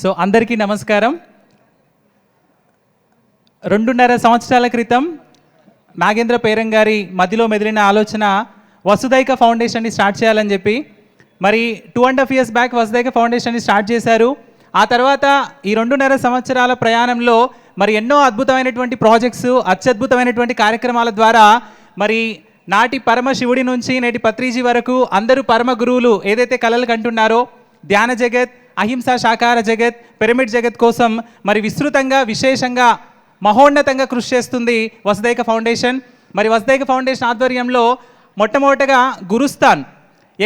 So అందరికీ నమస్కారం. రెండున్నర సంవత్సరాల క్రితం నాగేంద్ర పేరం గారి మధ్యలో మెదిలిన ఆలోచన వసుదైక ఫౌండేషన్ని స్టార్ట్ చేయాలని చెప్పి మరి two and half years back Vasudaika ఫౌండేషన్ని start చేశారు. ఆ తర్వాత ఈ రెండున్నర సంవత్సరాల ప్రయాణంలో మరి ఎన్నో అద్భుతమైనటువంటి ప్రాజెక్ట్స్ అత్యద్భుతమైనటువంటి కార్యక్రమాల ద్వారా మరి నాటి పరమ శివుడి నుంచి నేటి పత్రిజీ వరకు అందరూ పరమ గురువులు ఏదైతే కలలు కంటున్నారో ధ్యాన జగత్ అహింస శాకార జగత్ పిరమిడ్ జగత్ కోసం మరి విస్తృతంగా విశేషంగా మహోన్నతంగా కృషి చేస్తుంది వసుదైక ఫౌండేషన్. మరి వసుదైక ఫౌండేషన్ ఆధ్వర్యంలో మొట్టమొదటగా గురుస్థాన్.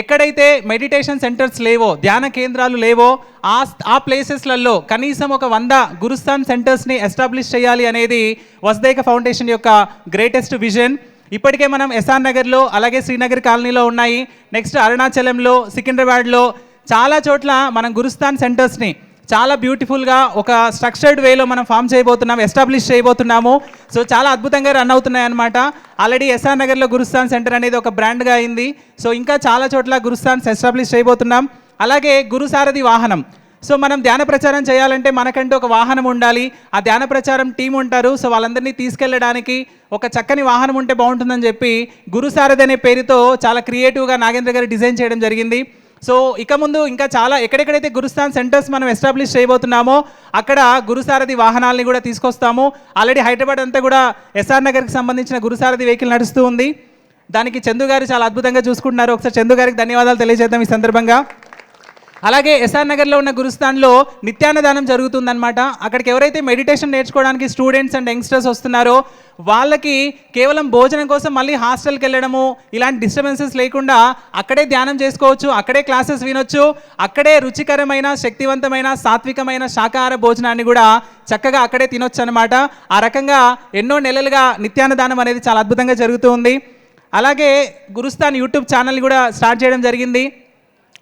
ఎక్కడైతే మెడిటేషన్ సెంటర్స్ లేవో ధ్యాన కేంద్రాలు లేవో ఆ ఆ ప్లేసెస్లలో కనీసం ఒక వంద గురుస్థాన్ సెంటర్స్ని ఎస్టాబ్లిష్ చేయాలి అనేది వసుదైక ఫౌండేషన్ యొక్క గ్రేటెస్ట్ విజన్. ఇప్పటికే మనం ఎస్ఆర్ నగర్లో అలాగే శ్రీనగర్ కాలనీలో ఉన్నాయి. నెక్స్ట్ అరుణాచలంలో సికింద్రాబాద్లో చాలా చోట్ల మనం గురుస్థాన్ సెంటర్స్ని చాలా బ్యూటిఫుల్గా ఒక స్ట్రక్చర్డ్ వేలో మనం ఫామ్ చేయబోతున్నాం ఎస్టాబ్లిష్ చేయబోతున్నాము. సో చాలా అద్భుతంగా రన్ అవుతున్నాయి అనమాట ఆల్రెడీ ఎస్ఆర్ నగర్లో గురుస్థాన్ సెంటర్ అనేది ఒక బ్రాండ్గా అయింది. సో ఇంకా చాలా చోట్ల గురుస్థాన్స్ ఎస్టాబ్లిష్ చేయబోతున్నాం. అలాగే గురుసారథి వాహనం. సో మనం ధ్యాన ప్రచారం చేయాలంటే మనకంటూ ఒక వాహనం ఉండాలి. ఆ ధ్యాన ప్రచారం టీం ఉంటారు. సో వాళ్ళందరినీ తీసుకెళ్ళడానికి ఒక చక్కని వాహనం ఉంటే బాగుంటుందని చెప్పి గురుసారథి అనే పేరుతో చాలా క్రియేటివ్గా నాగేంద్ర గారు డిజైన్ చేయడం జరిగింది. సో ఇక ముందు ఇంకా చాలా ఎక్కడెక్కడైతే గురుస్థాన్ సెంటర్స్ మనం ఎస్టాబ్లిష్ చేయబోతున్నామో అక్కడ గురుసారథి వాహనాలని కూడా తీసుకొస్తాము. ఆల్రెడీ హైదరాబాద్ అంతా కూడా ఎస్ఆర్ నగర్కి సంబంధించిన గురుసారథి వెహికల్ నడుస్తూ ఉంది. దానికి చందు గారు చాలా అద్భుతంగా చూసుకుంటున్నారు. ఒకసారి చందు గారికి ధన్యవాదాలు తెలియజేద్దాం ఈ సందర్భంగా. అలాగే ఎస్ఆర్ నగర్లో ఉన్న గురుస్థాన్లో నిత్యాన్నదానం జరుగుతుందన్నమాట. అక్కడికి ఎవరైతే మెడిటేషన్ నేర్చుకోవడానికి స్టూడెంట్స్ అండ్ యంగ్స్టర్స్ వస్తున్నారో వాళ్ళకి కేవలం భోజనం కోసం మళ్ళీ హాస్టల్కి వెళ్ళడము ఇలాంటి డిస్టర్బెన్సెస్ లేకుండా అక్కడే ధ్యానం చేసుకోవచ్చు అక్కడే క్లాసెస్ వినొచ్చు అక్కడే రుచికరమైన శక్తివంతమైన సాత్వికమైన శాకాహార భోజనాన్ని కూడా చక్కగా అక్కడే తినొచ్చు అనమాట ఆ రకంగా ఎన్నో నెలలుగా నిత్యాన్నదానం అనేది చాలా అద్భుతంగా జరుగుతుంది అలాగే గురుస్థాన్ యూట్యూబ్ ఛానల్ కూడా స్టార్ట్ చేయడం జరిగింది.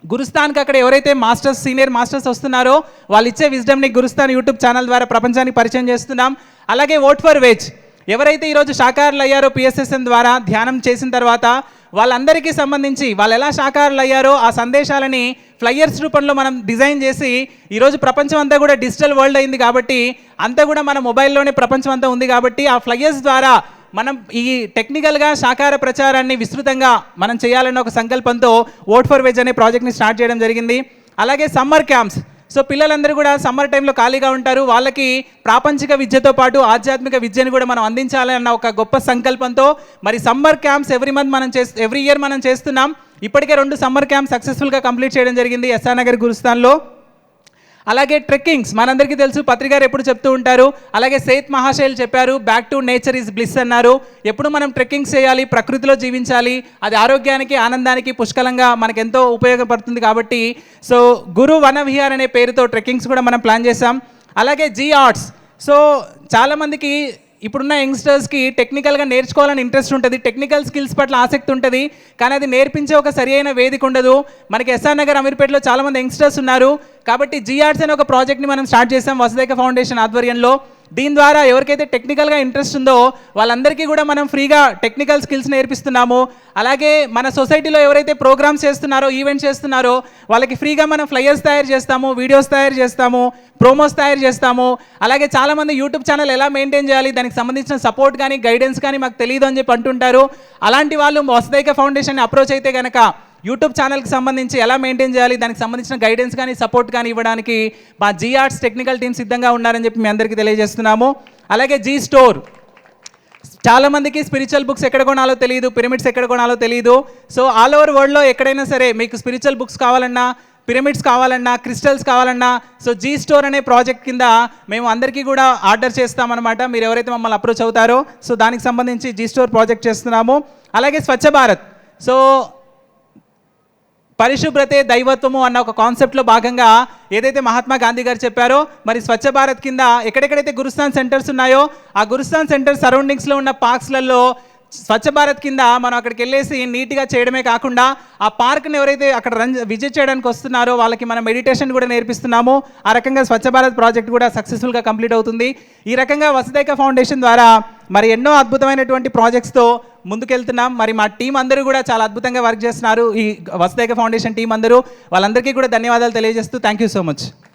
గురుస్థాన్కి అక్కడ ఎవరైతే మాస్టర్స్ సీనియర్ మాస్టర్స్ వస్తున్నారో వాళ్ళు ఇచ్చే విజ్డమ్ని గురుస్థాన్ యూట్యూబ్ ఛానల్ ద్వారా ప్రపంచానికి పరిచయం చేస్తున్నాం. అలాగే ఓట్ ఫర్ వేజ్. ఎవరైతే ఈరోజు శాకాహారులు అయ్యారో పిఎస్ఎస్ఎన్ ద్వారా ధ్యానం చేసిన తర్వాత వాళ్ళందరికీ సంబంధించి వాళ్ళు ఎలా శాకారులు అయ్యారో ఆ సందేశాలని ఫ్లయర్స్ రూపంలో మనం డిజైన్ చేసి ఈరోజు ప్రపంచం అంతా కూడా డిజిటల్ వరల్డ్ అయింది కాబట్టి అంతా కూడా మన మొబైల్లోనే ప్రపంచం అంతా ఉంది కాబట్టి ఆ ఫ్లయర్స్ ద్వారా మనం ఈ టెక్నికల్గా సాకార ప్రచారాన్ని విస్తృతంగా మనం చేయాలన్న ఒక సంకల్పంతో ఓట్ ఫర్ వెజ్ అనే ప్రాజెక్ట్ని స్టార్ట్ చేయడం జరిగింది. అలాగే సమ్మర్ క్యాంప్స్ సో పిల్లలందరూ కూడా సమ్మర్ టైంలో ఖాళీగా ఉంటారు. వాళ్ళకి ప్రాపంచిక విద్యతో పాటు ఆధ్యాత్మిక విద్యను కూడా మనం అందించాలి అన్న ఒక గొప్ప సంకల్పంతో మరి సమ్మర్ క్యాంప్స్ ఎవ్రీ మంత్ మనం చేస్ ఎవ్రీ ఇయర్ మనం చేస్తున్నాం. ఇప్పటికే రెండు సమ్మర్ క్యాంప్స్ సక్సెస్ఫుల్గా కంప్లీట్ చేయడం జరిగింది ఎస్ఆర్ నగర్ గురుస్థాన్లో అలాగే ట్రెక్కింగ్స్. మనందరికీ తెలుసు పత్రికారు ఎప్పుడు చెప్తూ ఉంటారు అలాగే సేత్ మహాశైలు చెప్పారు back to nature is bliss అన్నారు. ఎప్పుడు మనం ట్రెక్కింగ్స్ చేయాలి ప్రకృతిలో జీవించాలి అది ఆరోగ్యానికి ఆనందానికి పుష్కలంగా మనకు ఎంతో ఉపయోగపడుతుంది కాబట్టి సో గురు వన విహార్ అనే పేరుతో ట్రెక్కింగ్స్ కూడా మనం ప్లాన్ చేసాం అలాగే జీ ఆర్ట్స్. సో చాలామందికి ఇప్పుడున్న యంగ్స్టర్స్కి టెక్నికల్గా నేర్చుకోవాలని ఇంట్రెస్ట్ ఉంటుంది. టెక్నికల్ స్కిల్స్ పట్ల ఆసక్తి ఉంటుంది. కానీ అది నేర్పించే ఒక సరి అయిన వేదిక ఉండదు. మనకి ఎస్ఆర్ నగర్ అమీర్పేటలో చాలామంది యంగ్స్టర్స్ ఉన్నారు. కాబట్టి జిఆర్స్ అనే ఒక ప్రాజెక్ట్ని మనం స్టార్ట్ చేసాం వసుదైక ఫౌండేషన్ ఆధ్వర్యంలో. దీని ద్వారా ఎవరికైతే టెక్నికల్గా ఇంట్రెస్ట్ ఉందో వాళ్ళందరికీ కూడా మనం ఫ్రీగా టెక్నికల్ స్కిల్స్ నేర్పిస్తున్నాము. అలాగే మన సొసైటీలో ఎవరైతే ప్రోగ్రామ్స్ చేస్తున్నారో ఈవెంట్స్ చేస్తున్నారో వాళ్ళకి ఫ్రీగా మనం ఫ్లయర్స్ తయారు చేస్తాము వీడియోస్ తయారు చేస్తాము ప్రోమోస్ తయారు చేస్తాము. అలాగే చాలామంది యూట్యూబ్ ఛానల్ ఎలా మెయింటైన్ చేయాలి దానికి సంబంధించిన సపోర్ట్ కానీ గైడెన్స్ కానీ మాకు తెలియదు అని చెప్పి అంటుంటారు. అలాంటి వాళ్ళు వసుదైక ఫౌండేషన్ అప్రోచ్ అయితే కనుక యూట్యూబ్ ఛానల్కి సంబంధించి ఎలా మెయింటైన్ చేయాలి దానికి సంబంధించిన గైడెన్స్ కానీ సపోర్ట్ కానీ ఇవ్వడానికి మా జీ ఆర్ట్స్ టెక్నికల్ టీం సిద్ధంగా ఉన్నారని చెప్పి మీ అందరికీ తెలియజేస్తున్నాము. అలాగే జీ స్టోర్. చాలామందికి స్పిరిచువల్ బుక్స్ ఎక్కడ కొనాలో తెలియదు పిరమిడ్స్ ఎక్కడ కొనాలో తెలియదు సో ఆల్ ఓవర్ వరల్డ్లో ఎక్కడైనా సరే మీకు స్పిరిచువల్ బుక్స్ కావాలన్నా పిరమిడ్స్ కావాలన్నా క్రిస్టల్స్ కావాలన్నా సో జీ స్టోర్ అనే ప్రాజెక్ట్ కింద మేము అందరికీ కూడా ఆర్డర్ చేస్తామన్నమాట. మీరు ఎవరైతే మమ్మల్ని అప్రోచ్ అవుతారో సో దానికి సంబంధించి జీ స్టోర్ ప్రాజెక్ట్ చేస్తున్నాము. అలాగే స్వచ్ఛ భారత్. సో పరిశుభ్రతే దైవత్వము అన్న ఒక కాన్సెప్ట్లో భాగంగా ఏదైతే మహాత్మా గాంధీ గారు చెప్పారో మరి స్వచ్ఛ భారత్ కింద ఎక్కడెక్కడైతే గురుస్థాన్ సెంటర్స్ ఉన్నాయో ఆ గురుస్థాన్ సెంటర్ సరౌండింగ్స్లో ఉన్న పార్క్స్లలో స్వచ్ఛ భారత్ కింద మనం అక్కడికి వెళ్ళేసి నీట్గా చేయడమే కాకుండా ఆ పార్క్ని ఎవరైతే అక్కడ రన్ విజిట్ చేయడానికి వస్తున్నారో వాళ్ళకి మనం మెడిటేషన్ కూడా నేర్పిస్తున్నాము. ఆ రకంగా స్వచ్ఛ భారత్ ప్రాజెక్ట్ కూడా సక్సెస్ఫుల్గా కంప్లీట్ అవుతుంది. ఈ రకంగా వసుదైక ఫౌండేషన్ ద్వారా మరి ఎన్నో అద్భుతమైనటువంటి ప్రాజెక్ట్స్తో ముందుకెళ్తున్నాం. మరి మా టీం అందరూ కూడా చాలా అద్భుతంగా వర్క్ చేస్తున్నారు. ఈ వసుదైక ఫౌండేషన్ టీం అందరూ వాళ్ళందరికీ కూడా ధన్యవాదాలు తెలియజేస్తూ థ్యాంక్ యూ సో మచ్